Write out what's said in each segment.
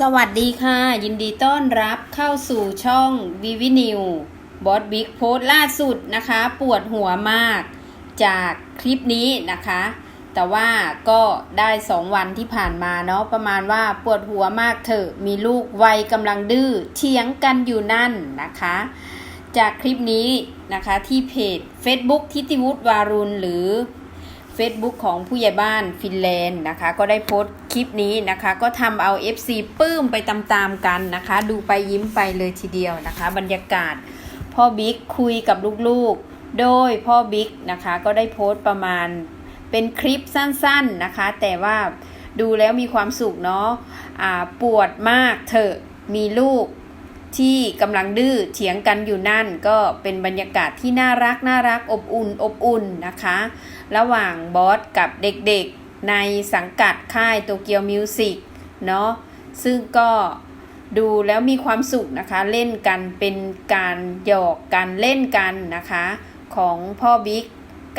สวัสดีค่ะ ยินดีต้อนรับเข้าสู่ช่องวิวินิวบอสบิ๊กโพสล่าสุดนะคะ ปวดหัวมากจากคลิปนี้นะคะ แต่ว่าก็ได้สองวันที่ผ่านมาเนาะประมาณว่าปวดหัวมากเถอะมีลูกวัยกำลังดื้อเถียงกันอยู่นั่นนะคะ จากคลิปนี้นะคะที่เพจ Facebook ทิติวุฒิวารุณหรือ Facebook ของผู้ใหญ่บ้านฟินแลนด์นะคะ ก็ได้โพสต์คลิปนี้นะคะ ก็ทำเอา FC ปื้มไปตามๆกันนะคะ ดูไปยิ้มไปเลยทีเดียวนะคะ บรรยากาศพ่อบิ๊กคุยกับลูกๆ โดยพ่อบิ๊กนะคะ ก็ได้โพสต์ประมาณเป็นคลิปสั้นๆนะคะ แต่ว่าดูแล้วมีความสุขเนาะะปวดมากเถอะมีลูก ที่กำลังดื้อเถียงกันอยู่นั่นก็เป็นบรรยากาศที่น่ารักน่ารักอบอุ่นอบอุ่นนะคะ ระหว่างบอสกับเด็กๆในสังกัดค่ายโตเกียวมิวสิกเนาะซึ่งก็ดูแล้วมีความสุขนะคะ เล่นกันเป็นการหยอกกันเล่นกันนะคะ ของพ่อบิ๊ก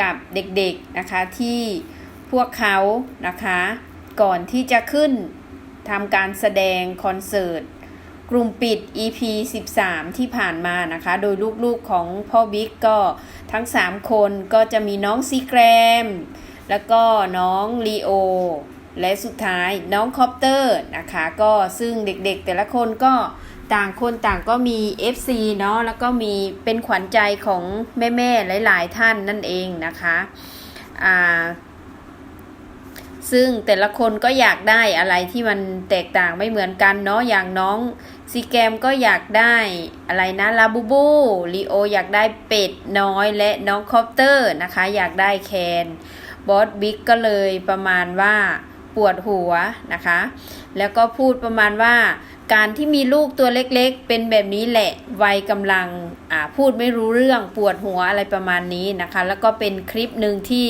กับเด็กๆนะคะที่พวกเขานะคะ ก่อนที่จะขึ้นทำการแสดงคอนเสิร์ต กลุ่มปิด EP 13 ที่ผ่านมานะคะ โดยลูกๆของพ่อบิ๊กก็ทั้ง 3 คนก็จะมีน้องซีแกรม แล้วก็น้องลีโอ และสุดท้ายน้องคอปเตอร์นะคะ ก็ซึ่งเด็กๆแต่ละคนก็ต่างคนต่างก็มี FC เนาะแล้วก็มีเป็นขวัญใจของแม่ๆหลายๆท่านนั่นเองนะคะอ่าซึ่งแต่ละคนก็อยากได้อะไรที่มันแตกต่างไม่เหมือนกันเนาะอย่างน้อง ซีแกมก็อยากได้อะไรนะลาบูบูลีโออยากได้เป็ดน้อยและน้องคอปเตอร์นะคะ อยากได้แคนบอสบิ๊กก็เลยประมาณว่าปวดหัวนะคะ แล้วก็พูดประมาณว่า การที่มีลูกตัวเล็กๆ เป็นแบบนี้แหละวัยกำลังอ่าพูดไม่รู้เรื่องปวดหัวอะไรประมาณนี้นะคะ แล้วก็เป็นคลิปหนึ่งที่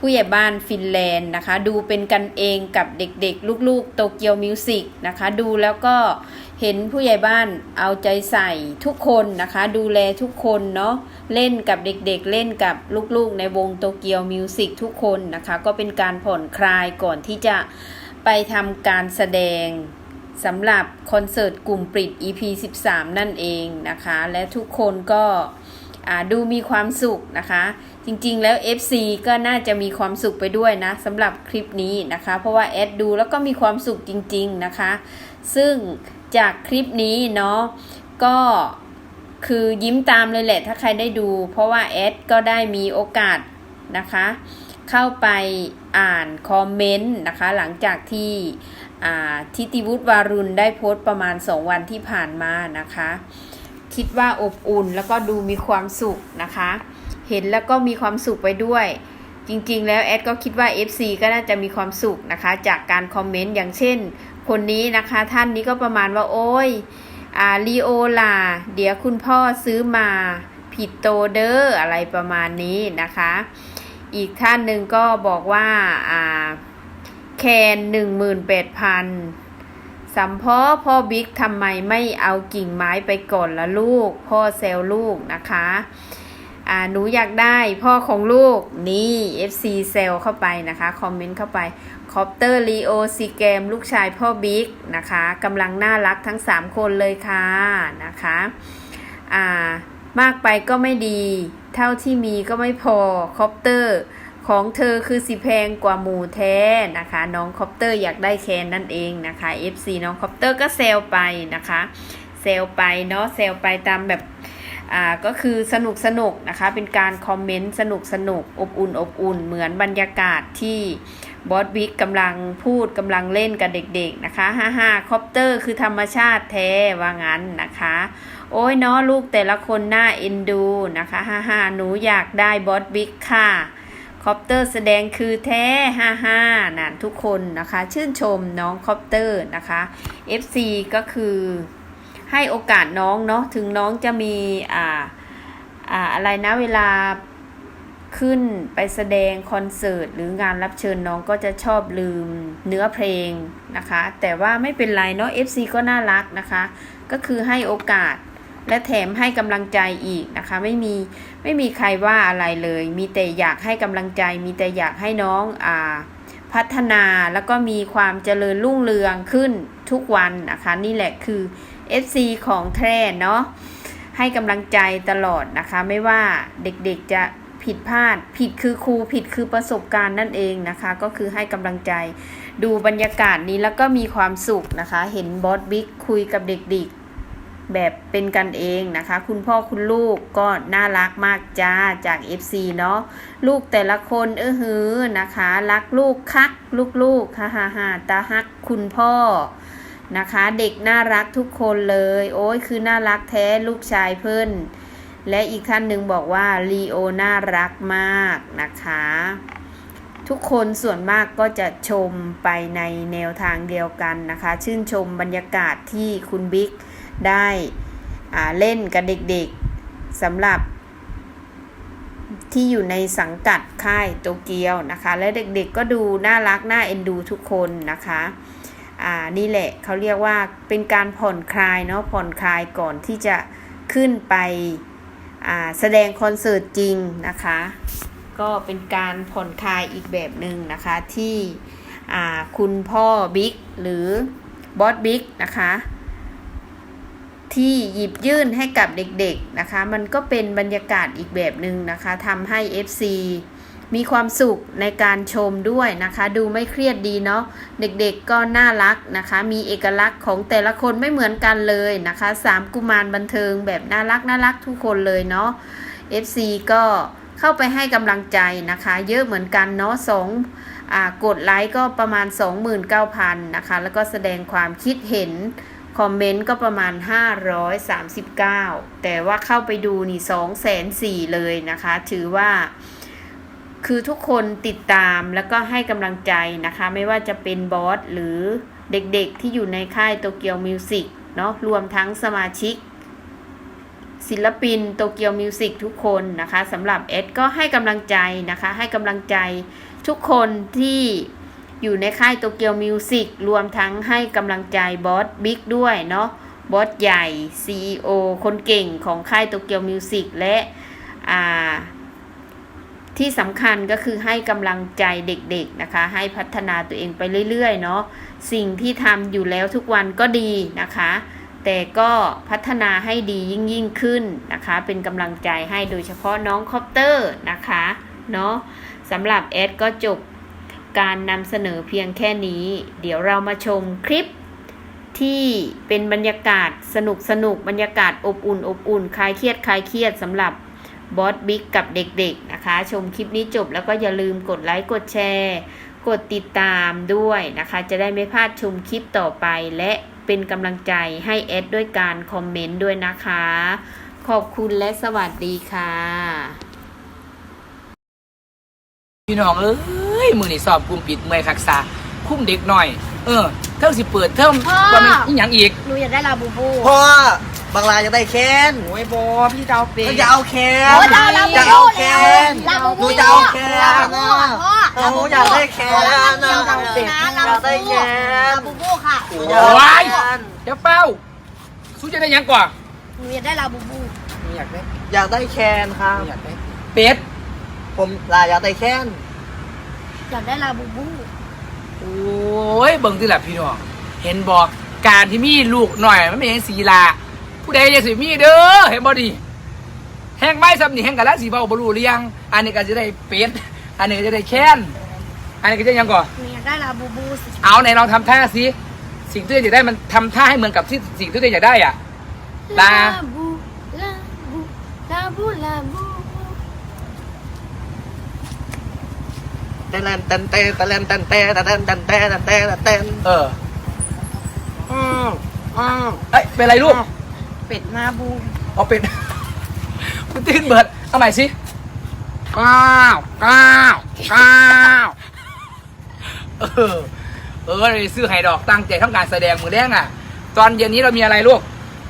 ผู้ใหญ่บ้านฟินแลนด์นะคะ ดูเป็นกันเองกับเด็กๆ ลูกๆโตเกียวมิวสิกนะคะ ดูแล้วก็เห็นผู้ใหญ่บ้านเอาใจใส่ทุกคนนะคะ ดูแลทุกคนเนาะเล่นกับเด็กๆ เล่นกับลูกๆ ในวงโตเกียวมิวสิกทุกคนนะคะ ก็เป็นการผ่อนคลายก่อนที่จะไปทำการแสดงสำหรับคอนเสิร์ตกลุ่มปริด EP 13 นั่นเองนะคะ และทุกคนก็ดูมีความสุขนะคะ จริงๆแล้ว FC ก็น่าจะมีความสุขไปด้วยนะสำหรับคลิปนี้นะคะ เพราะว่าแอดดูแล้วก็มีความสุขจริง ๆนะคะ ซึ่งจากคลิปนี้เนาะก็คือยิ้มตามเลยแหละถ้าใครได้ดู เพราะว่าแอดก็ได้มีโอกาสนะคะ เข้าไปอ่านคอมเมนต์นะคะ หลังจากที่ทิติวุฒิวารุณได้โพสต์ประมาณ 2 วันที่ผ่านมานะคะ คิดว่าอบอุ่นแล้วก็ดูมีความสุขนะคะ เห็นแล้วก็มีความสุขไปด้วย จริงๆ แล้วแอดก็คิดว่า FC ก็น่าจะมีความสุขนะคะ จากการคอมเมนต์อย่างเช่น คนนี้นะคะท่านนี้ก็ประมาณว่าโอ้ยอาลีโอลา เดี๋ยวคุณพ่อซื้อมาผิดโตเดอร์อะไรประมาณนี้นะคะ อีกท่านหนึ่งก็บอกว่าอ่าแคนหนึ่งหมื่นแปดพันสัมพ่อพ่อบิ๊กทำไมไม่เอากิ่งไม้ไปก่อนละลูก พ่อเซลลูกนะคะ อ่าหนูอยากได้พ่อของลูกนี่ FC เซลเข้าไปนะคะ คอมเมนต์เข้าไปคอปเตอร์ลีโอซีเกมลูกชายพ่อบิ๊กนะคะกำลังน่ารักทั้ง 3 คนเลยค่ะนะคะอ่ามากไปก็ไม่ดี เท่าที่มีก็ไม่พอคอปเตอร์ของเธอคือสิแพงกว่าหมูแท้นะคะ น้องคอปเตอร์อยากได้แคนนั่นเองนะคะ FC น้องคอปเตอร์ก็เซลไปนะคะ เซลไปเนาะเซลไปตามแบบ อ่าก็คือสนุกสนุกนะคะเป็นการคอมเมนต์สนุกสนุกอบอุ่นอบอุ่น เหมือนบรรยากาศที่บอสบิ๊กกำลังพูดกำลังเล่นกับเด็กๆนะคะฮ่าฮ่าคอปเตอร์คือธรรมชาติแท้ว่างั้นนะคะ โอ้ยเนาะลูกแต่ละคนน่าเอ็นดูนะคะฮ่าฮ่าหนูอยากได้บอสบิ๊กค่ะคอปเตอร์แสดงคือแท้ฮ่าฮ่านั่นทุกคนนะคะ ชื่นชมน้องคอปเตอร์นะคะ FC ก็คือ ให้โอกาสน้องเนาะถึงน้องจะมีอ่าอ่าอะไรนะเวลาขึ้นไปแสดงคอนเสิร์ตหรืองานรับเชิญน้องก็จะชอบลืมเนื้อเพลงนะคะ แต่ว่าไม่เป็นไรเนาะ FC ก็น่ารักนะคะ ก็คือให้โอกาสและแถมให้กำลังใจอีกนะคะ ไม่มีไม่มีใครว่าอะไรเลย มีแต่อยากให้กำลังใจ มีแต่อยากให้น้องอ่าพัฒนาแล้วก็มีความเจริญรุ่งเรืองขึ้นทุกวันนะคะ นี่แหละคือ FC ของแท้เนาะให้กำลังใจตลอดนะคะ ไม่ว่าเด็กๆจะผิดพลาด ผิดคือครูผิดคือประสบการณ์นั่นเองนะคะ ก็คือให้กำลังใจดูบรรยากาศนี้แล้วก็มีความสุขนะคะ เห็นบอสบิ๊กคุยกับเด็กๆแบบเป็นกันเองนะคะ คุณพ่อคุณลูกก็น่ารักมากจ้าจาก FC เนาะลูกแต่ละคนเออหือนะคะ รักลูกคัก ลูกๆฮ่าฮ่าฮ่าตาฮักคุณพ่อ นะคะ เด็กน่ารักทุกคนเลย โอ้ยคือน่ารักแท้ลูกชายเพิ่น และอีกท่านหนึ่งบอกว่าลีโอน่ารักมากนะคะ ทุกคนส่วนมากก็จะชมไปในแนวทางเดียวกันนะคะ ชื่นชมบรรยากาศที่คุณบิ๊กได้เล่นกับเด็กๆสำหรับที่อยู่ในสังกัดค่ายโตเกียวนะคะ และเด็กๆก็ดูน่ารักน่าเอ็นดูทุกคนนะคะ อ่านี่แหละเขาเรียกว่าเป็นการผ่อนคลายเนาะผ่อนคลายก่อนที่จะขึ้นไปอ่าแสดงคอนเสิร์ตจริงนะคะ ก็เป็นการผ่อนคลายอีกแบบหนึ่งนะคะที่อ่าคุณพ่อบิ๊กหรือบอสบิ๊กนะคะที่หยิบยื่นให้กับเด็กๆนะคะ มันก็เป็นบรรยากาศอีกแบบหนึ่งนะคะทำให้ FC มีความสุขในการชมด้วยนะคะ ดูไม่เครียดดีเนาะเด็กๆก็น่ารักนะคะ มีเอกลักษณ์ของแต่ละคนไม่เหมือนกันเลยนะคะสามกุมารบันเทิงแบบน่ารักน่ารักทุกคนเลยเนาะ FC ก็เข้าไปให้กำลังใจนะคะ เยอะเหมือนกันเนาะสองกดไลค์ก็ประมาณ 29,000นะคะ แล้วก็แสดงความคิดเห็นคอมเมนต์ก็ประมาณ 539 แต่ว่าเข้าไปดูนี่2 4 0 0 0เลยนะคะ ถือว่า คือทุกคนติดตามแล้วก็ให้กำลังใจนะคะ ไม่ว่าจะเป็นบอสหรือเด็กๆที่อยู่ในค่ายโตเกียวมิวสิกเนาะรวมทั้งสมาชิก ศิลปินโตเกียวมิวสิกทุกคนนะคะสำหรับเอสก็ให้กำลังใจนะคะ ให้กำลังใจทุกคนที่อยู่ในค่ายโตเกียวมิวสิกรวมทั้งให้กำลังใจบอสบิ๊กด้วยเนาะบอสใหญ่ CEO คนเก่งของค่ายโตเกียวมิวสิกและอ่า ที่สำคัญก็คือให้กำลังใจเด็กๆนะคะ ให้พัฒนาตัวเองไปเรื่อยๆเนาะสิ่งที่ทำอยู่แล้วทุกวันก็ดีนะคะ แต่ก็พัฒนาให้ดียิ่งยิ่งๆขึ้นนะคะ เป็นกำลังใจให้โดยเฉพาะน้องคอปเตอร์นะคะเนาะสำหรับแอดก็จบการนำเสนอเพียงแค่นี้ เดี๋ยวเรามาชมคลิปที่เป็นบรรยากาศสนุกสนุกๆบรรยากาศอบอุ่นอบอุ่นคลายเครียดคลายเครียดสำหรับ บอสบิ๊กกับเด็กๆนะคะ ชมคลิปนี้จบแล้วก็อย่าลืมกดไลค์กดแชร์ กดติดตามด้วยนะคะ จะได้ไม่พลาดชมคลิปต่อไป และเป็นกำลังใจให้แอดด้วยการคอมเมนต์ด้วยนะคะ ขอบคุณและสวัสดีค่ะ พี่น้องเอ้ยมือนี่สอบกลุ่มปิดเมื่อยคักษาคุ้มเด็กหน่อย เออเท่าสิเปิดเท่าพ่อ ว่ามันอีหยังอีก หนูอยากได้ลาบูบู พ่อ บางรายจะได้แคนโอ้ยบอพี่เจ้าเป็ก็จะเอาแคนโอ้ยจะเอาลาบูจะบูเอาแคนลาบูหบูนูจะเอาแคนลาบูบูอะพ่อเออหนูอยากได้แคนลานะบูบูนะลาอยากบูได้บูแคนลาบูบูค่ะหนูอยากได้แคนเดี๋ยวเป้าสู้จะได้หยังกว่าหนูอยากได้ลาบูบูไม่อยากได้อยากได้แคนครับไม่อยากได้เป็ดผมลาอยากได้แคนอยากได้ลาบูบูโอ้ยเบิ่งที่แหละพี่น้องเห็นบอกการที่มีลูกหน่อยมันเป็นยังสีลา ผู้ใดจะสิมีเด้อเห็นบ่ดีแห้งไม้ซ้ำนี่แห้งกะละสีเบาบรูเรียงอันนี้ก็จะได้เป็ดอันนี้ก็จะได้แค้นอันนี้ก็จะยังก่อนได้ลาบูบูสีเอาไหนลองทำท่าสิสิ่งที่จะได้มันทำท่าให้เหมือนกับที่สิ่งที่จะวเออยากได้อะ ลา บูลาบูลาบูลาบูตะแลนตันเตตะแลนตันเตตะแลนตันเตตะแลนตันเตตะแลนตันเตเอออ้าวอ้าวเอ้ยเป็นไรลูก เป็ดลาบูเอาเป็นคุณตื่นเบิด เอาใหม่สิก้าวก้าวก้าวเออ เออเลยซื้อไฮดอกตั้งใจทำการแสดงมือแดงอะ ตอนเย็นนี้เรามีอะไรลูก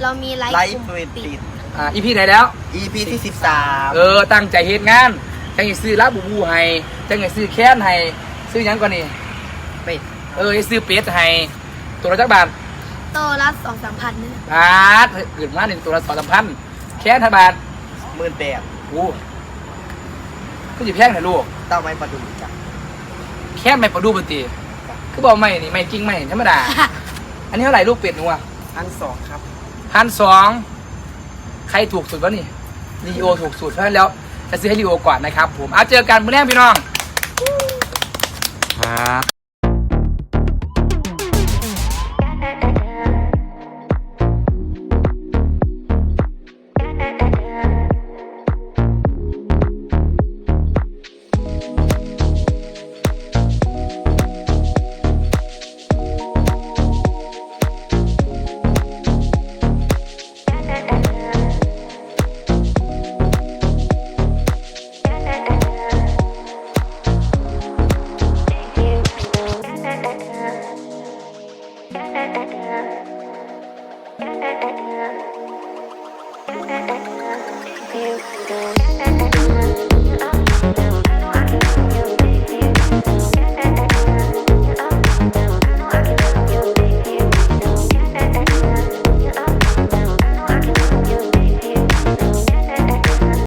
เรามีไลไลฟ์ฟ์กลุ่มปิดปิปิด ด อ่า อีพีไหนแล้ว EP ที่สิบสามเออ ตั้งใจเฮ็ดงานจังไงซื้อลาบูบูให้จังไงซื้อแค้นให้ซื้อหยังก่อนนี่ เป็ด เออซื้อเป็ดให้ตัวละจักบาท โตละสองสามพันนี่แหละบาทเกิดมาหนึ่งตัวละสองสามพันแค่ทบาทหมื่นแปดโอ้ก็จะแพงนะลูกเต้าไม้ประดูจ้ะแค่ไม่ประดูบันตีคือบอกไม่นี่ไม่จริงไม่ธรรมดา อันนี้เท่าไหร่ลูกเป็ดหนูอะพันสองครับพันสองใครถูกสุดวะนี่ลีโอถูกสุดเพราะฉะนั้นแล้วจะซื้อให้ลีโอก่อนนะครับ ผมเอาเจอกันมื้อแรกพี่น้องครับ go.